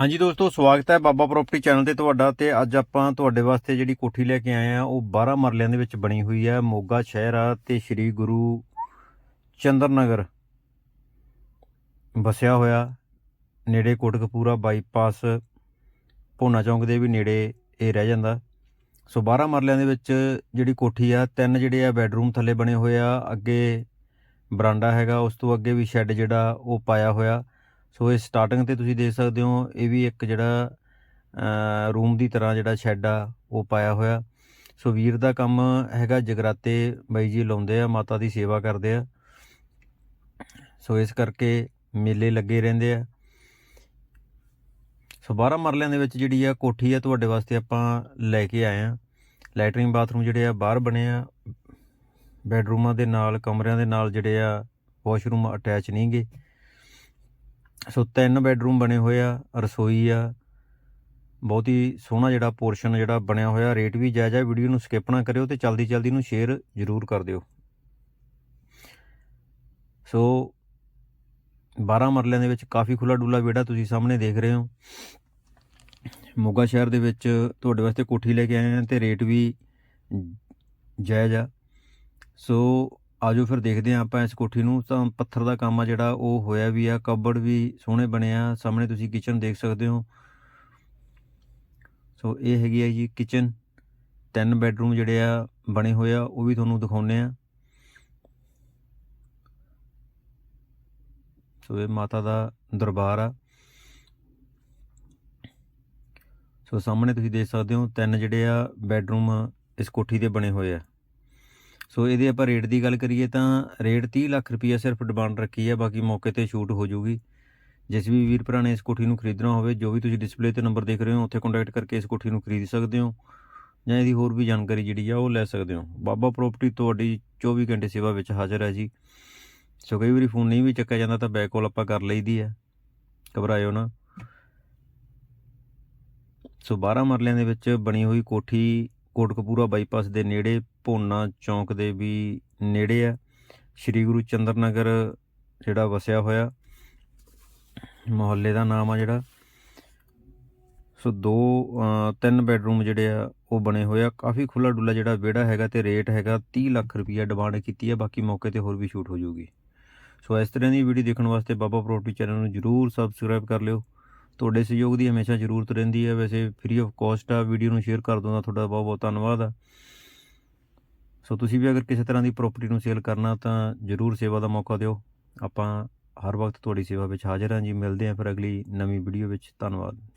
ਹਾਂਜੀ ਦੋਸਤੋ, ਸਵਾਗਤ ਹੈ ਬਾਬਾ ਪ੍ਰਾਪਰਟੀ ਚੈਨਲ ਤੇ ਤੁਹਾਡਾ ਤੇ ਅੱਜ ਆਪਾਂ ਤੁਹਾਡੇ ਵਾਸਤੇ ਜਿਹੜੀ ਕੋਠੀ ਲੈ ਕੇ ਆਏ ਆ, ਉਹ 12 ਮਰਲਿਆਂ ਦੇ ਵਿੱਚ ਬਣੀ ਹੋਈ ਹੈ, ਮੋਗਾ ਸ਼ਹਿਰ ਆ ਤੇ ਸ੍ਰੀ ਗੁਰੂ ਚੰਦਰ ਨਗਰ ਵਸਿਆ ਹੋਇਆ, ਨੇੜੇ ਕੋਟਕਪੂਰਾ ਬਾਈਪਾਸ, ਭੋਨਾ ਚੌਂਕ ਦੇ ਵੀ ਨੇੜੇ ਇਹ ਰਹਿ ਜਾਂਦਾ। ਸੋ 12 ਮਰਲਿਆਂ ਦੇ ਵਿੱਚ ਜਿਹੜੀ ਕੋਠੀ ਆ, ਤਿੰਨ ਜਿਹੜੇ ਆ ਬੈੱਡਰੂਮ ਥੱਲੇ ਬਣੇ ਹੋਏ ਆ, ਅੱਗੇ ਬਰਾਂਡਾ ਹੈਗਾ, ਉਸ ਤੋਂ ਅੱਗੇ ਵੀ ਸ਼ੈੱਡ ਜਿਹੜਾ ਉਹ ਪਾਇਆ ਹੋਇਆ। ਸੋ ਇਹ ਸਟਾਰਟਿੰਗ ਤੇ ਤੁਸੀਂ ਦੇਖ ਸਕਦੇ ਹੋ, ਇਹ ਵੀ ਇੱਕ ਜਿਹੜਾ ਰੂਮ ਦੀ ਤਰ੍ਹਾਂ ਜਿਹੜਾ ਸ਼ੈੱਡ ਆ, ਉਹ ਪਾਇਆ ਹੋਇਆ। ਸੋ ਵੀਰ ਦਾ ਕੰਮ ਹੈਗਾ ਜਗਰਾਤੇ ਬਾਈ ਜੀ ਲਾਉਂਦੇ ਆ, ਮਾਤਾ ਦੀ ਸੇਵਾ ਕਰਦੇ ਆ। ਸੋ ਇਸ ਕਰਕੇ ਮੇਲੇ ਲੱਗੇ ਰਹਿੰਦੇ ਆ। ਸੋ 12 ਮਰਲਿਆਂ ਦੇ ਵਿੱਚ ਜਿਹੜੀ ਆ ਕੋਠੀ ਆ, ਤੁਹਾਡੇ ਵਾਸਤੇ ਆਪਾਂ ਲੈ ਕੇ ਆਏ ਆ। ਲੈਟਰਿੰਗ ਬਾਥਰੂਮ ਜਿਹੜੇ ਆ, ਬਾਹਰ ਬਣੇ ਆ। ਬੈਡਰੂਮਾਂ ਦੇ ਨਾਲ, ਕਮਰਿਆਂ ਦੇ ਨਾਲ ਜਿਹੜੇ ਆ ਵਾਸ਼ਰੂਮ ਅਟੈਚ ਨਹੀਂਗੇ। ਸੋ ਤਿੰਨ ਬੈੱਡਰੂਮ ਬਣੇ ਹੋਏ ਆ, ਰਸੋਈ ਆ। ਬਹੁਤ ਹੀ ਸੋਹਣਾ ਜਿਹੜਾ ਪੋਰਸ਼ਨ ਜਿਹੜਾ ਬਣਿਆ ਹੋਇਆ, ਰੇਟ ਵੀ ਜਾਇਜ਼ ਹੈ ਵੀਡੀਓ ਨੂੰ ਸਕਿਪ ਨਾ ਕਰਿਓ ਤੇ ਜਲਦੀ ਜਲਦੀ ਨੂੰ ਸ਼ੇਅਰ ਜ਼ਰੂਰ ਕਰ ਦਿਓ। ਸੋ 12 ਮਰਲਿਆਂ ਦੇ ਵਿੱਚ ਕਾਫੀ ਖੁੱਲਾ ਡੁੱਲਾ ਵਿਹੜਾ ਤੁਸੀਂ ਸਾਹਮਣੇ ਦੇਖ ਰਹੇ ਹੋ। ਮੋਗਾ ਸ਼ਹਿਰ ਦੇ ਵਿੱਚ ਤੁਹਾਡੇ ਵਾਸਤੇ ਕੋਠੀ ਲੈ ਕੇ ਆਏ ਹਾਂ ਤੇ ਰੇਟ ਵੀ ਜਾਇਜ਼ ਆ। ਸੋ ਆਜੋ ਫਿਰ ਦੇਖਦੇ ਹਾਂ ਆਪਾਂ ਇਸ ਕੋਠੀ ਨੂੰ। ਤਾਂ ਪੱਥਰ ਦਾ ਕੰਮ ਆ ਜਿਹੜਾ, ਉਹ ਹੋਇਆ ਵੀ ਆ। ਕਬੜ ਵੀ ਸੋਹਣੇ ਬਣੇ ਆ। ਸਾਹਮਣੇ ਤੁਸੀਂ ਕਿਚਨ ਦੇਖ ਸਕਦੇ ਹੋ। ਸੋ ਇਹ ਹੈਗੀ ਆ ਜੀ ਕਿਚਨ ਤਿੰਨ ਬੈੱਡਰੂਮ ਜਿਹੜੇ ਆ, ਬਣੇ ਹੋਏ ਆ। ਉਹ ਵੀ ਤੁਹਾਨੂੰ ਦਿਖਾਉਨੇ ਆ ਸੋ ਇਹ ਮਾਤਾ ਦਾ ਦਰਬਾਰ ਆ। ਸੋ ਸਾਹਮਣੇ ਤੁਸੀਂ ਦੇਖ ਸਕਦੇ ਹੋ, ਤਿੰਨ ਜਿਹੜੇ ਆ ਬੈੱਡਰੂਮ ਇਸ ਕੋਠੀ ਦੇ ਬਣੇ ਹੋਏ ਆ। ਸੋ ਇਹਦੇ ਆਪਾਂ ਰੇਟ ਦੀ ਗੱਲ ਕਰੀਏ ਤਾਂ ਰੇਟ 30 ਲੱਖ ਰੁਪਈਆ ਸਿਰਫ ਡਿਮਾਂਡ ਰੱਖੀ ਹੈ ਬਾਕੀ ਮੌਕੇ ਤੇ ਛੂਟ ਹੋ ਜਾਊਗੀ। ਜਿਸ ਵੀ ਵੀਰ ਭਰਾ ਨੇ ਇਸ ਕੋਠੀ ਨੂੰ ਖਰੀਦਣਾ ਹੋਵੇ, ਜੋ ਵੀ ਤੁਸੀਂ ਡਿਸਪਲੇ ਤੇ ਨੰਬਰ ਦੇਖ ਰਹੇ ਹੋ, ਉੱਥੇ ਕੰਟੈਕਟ ਕਰਕੇ ਇਸ ਕੋਠੀ ਨੂੰ ਖਰੀਦ ਸਕਦੇ ਹੋ ਜਾਂ ਇਹਦੀ ਹੋਰ ਵੀ ਜਾਣਕਾਰੀ ਜਿਹੜੀ ਆ, ਉਹ ਲੈ ਸਕਦੇ ਹੋ। ਬਾਬਾ ਪ੍ਰਾਪਰਟੀ ਤੁਹਾਡੀ 24 ਘੰਟੇ ਸੇਵਾ ਵਿੱਚ ਹਾਜ਼ਰ ਹੈ ਜੀ। ਸੋ ਕਈ ਵਾਰੀ ਫੋਨ ਨਹੀਂ ਵੀ ਚੱਕਿਆ ਜਾਂਦਾ ਤਾਂ ਬੈਕ ਕਾਲ ਆਪਾਂ ਕਰ ਲਈਦੀ ਹੈ। ਘਬਰਾਇਓ ਨਾ। ਸੋ 12 ਮਰਲਿਆਂ ਦੇ ਵਿੱਚ ਬਣੀ ਹੋਈ ਕੋਠੀ ਕੋਟਕਪੂਰਾ ਬਾਈਪਾਸ ਦੇ ਨੇੜੇ ਭੋਨਾ ਚੌਂਕ ਦੇ ਵੀ ਨੇੜੇ ਆ। ਸ਼੍ਰੀ ਗੁਰੂ ਚੰਦਰ ਨਗਰ ਜਿਹੜਾ ਵਸਿਆ ਹੋਇਆ, ਮੁਹੱਲੇ ਦਾ ਨਾਮ ਆ ਜਿਹੜਾ। ਸੋ ਦੋ ਤਿੰਨ ਬੈਡਰੂਮ ਜਿਹੜੇ ਆ, ਉਹ ਬਣੇ ਹੋਏ ਆ। ਕਾਫੀ ਖੁੱਲਾ ਡੁੱਲਾ ਜਿਹੜਾ ਵਿਹੜਾ ਹੈਗਾ ਤੇ ਰੇਟ ਹੈਗਾ 30 ਲੱਖ ਰੁਪਈਆ ਡਿਮਾਂਡ ਕੀਤੀ ਹੈ ਬਾਕੀ ਮੌਕੇ ਤੇ ਹੋਰ ਵੀ ਸ਼ੂਟ ਹੋ ਜਾਊਗੀ। ਸੋ ਇਸ ਤਰ੍ਹਾਂ ਦੀ ਵੀਡੀਓ ਦੇਖਣ ਵਾਸਤੇ ਬਾਬਾ ਪ੍ਰਾਪਰਟੀ ਚੈਨਲ ਨੂੰ ਜਰੂਰ ਸਬਸਕ੍ਰਾਈਬ ਕਰ ਲਿਓ। ਤੁਹਾਡੇ ਸਹਿਯੋਗ ਦੀ ਹਮੇਸ਼ਾ ਜ਼ਰੂਰਤ ਰਹਿੰਦੀ ਹੈ। ਵੈਸੇ ਫ੍ਰੀ ਆਫ ਕਾਸਟ ਆ ਵੀਡੀਓ ਨੂੰ ਸ਼ੇਅਰ ਕਰ ਦਿਓ ਤੁਹਾਡਾ ਬਹੁਤ ਬਹੁਤ ਧੰਨਵਾਦ ਆ। ਸੋ ਤੁਸੀਂ ਵੀ ਅਗਰ ਕਿਸੇ ਤਰ੍ਹਾਂ ਦੀ ਪ੍ਰਾਪਰਟੀ ਨੂੰ ਸੇਲ ਕਰਨਾ ਤਾਂ ਜਰੂਰ ਸੇਵਾ ਦਾ ਮੌਕਾ ਦਿਓ। ਆਪਾਂ ਹਰ ਵਕਤ ਤੁਹਾਡੀ ਸੇਵਾ ਵਿੱਚ ਹਾਜ਼ਰ ਹਾਂ ਜੀ। ਮਿਲਦੇ ਹਾਂ ਫਿਰ ਅਗਲੀ ਨਵੀਂ ਵੀਡੀਓ ਵਿੱਚ। ਧੰਨਵਾਦ।